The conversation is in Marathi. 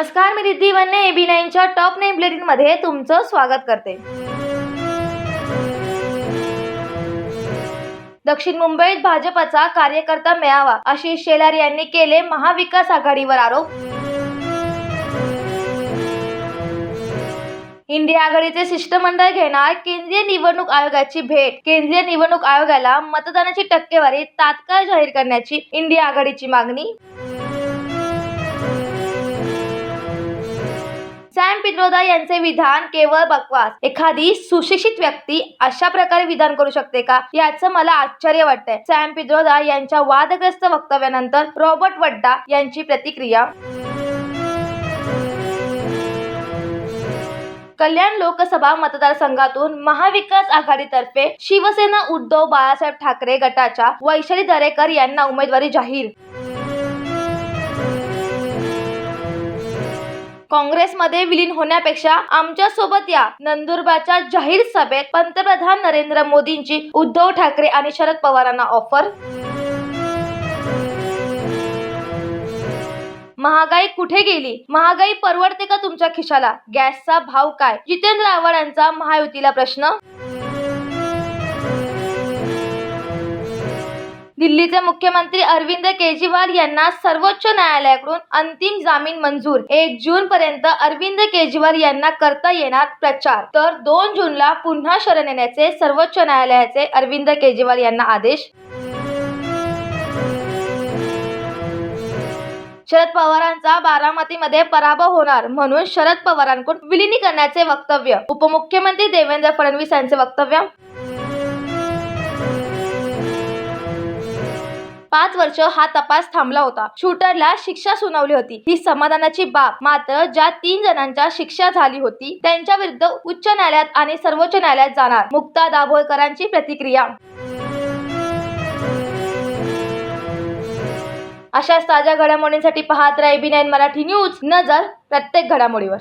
नमस्कार मी रिद्धी वन्ने एबी नाईनच्या टॉप नाईन मध्ये तुमचं स्वागत करते. दक्षिण मुंबईत भाजपचा कार्यकर्ता मेळावा आशिष शेलार यांनी केले महाविकास आघाडीवर आरोप. इंडिया आघाडीचे शिष्टमंडळ घेणार केंद्रीय निवडणूक आयोगाची भेट. केंद्रीय निवडणूक आयोगाला मतदानाची टक्केवारी तात्काळ जाहीर करण्याची इंडिया आघाडीची मागणी. सॅम पित्रोदा यांचे विधान केवळ बकवास. एखादी सुशिक्षित व्यक्ती अशा प्रकारे विधान करू शकते का? याचं मला आश्चर्य वाटतंय. सॅम पित्रोदा यांच्या वादग्रस्त वक्तव्यानंतर रॉबर्ट वड्डा यांची प्रतिक्रिया. कल्याण लोकसभा मतदारसंघातून महाविकास आघाडीतर्फे शिवसेना उद्धव बाळासाहेब ठाकरे गटाच्या वैशाली दरेकर यांना उमेदवारी जाहीर काँग्रेसमध्ये विलीन होण्यापेक्षा आमच्यासोबत या नंदुरबारच्या जाहीर सभेत पंतप्रधान नरेंद्र मोदींची उद्धव ठाकरे आणि शरद पवारांना ऑफर महागाई कुठे गेली? महागाई परवडते का तुमच्या खिशाला? गॅसचा भाव काय? जितेंद्र आव्हाड यांचा महायुतीला प्रश्न. दिल्लीचे मुख्यमंत्री अरविंद केजरीवाल यांना सर्वोच्च न्यायालयाकडून अंतिम जामीन मंजूर. एक जून पर्यंत अरविंद केजरीवाल यांना करता येणार प्रचार. तर दोन जूनला पुन्हा शरण येण्याचे सर्वोच्च न्यायालयाचे अरविंद केजरीवाल यांना आदेश. शरद पवारांचा बारामतीमध्ये पराभव होणार म्हणून शरद पवारांकडून विलिनीकरणाचे वक्तव्य. उपमुख्यमंत्री देवेंद्र फडणवीस यांचे वक्तव्य. पाच वर्ष हा तपास थांबला होता. शूटरला शिक्षा सुनावली होती. ही समाधानाची बाब मात्र ज्या तीन जणांच्या शिक्षा झाली होती त्यांच्या विरुद्ध उच्च न्यायालयात आणि सर्वोच्च न्यायालयात जाणार. मुक्ता दाभोळकरांची प्रतिक्रिया. अशाच ताज्या घडामोडींसाठी पाहत राहा बी नाईन मराठी न्यूज. नजर प्रत्येक घडामोडीवर.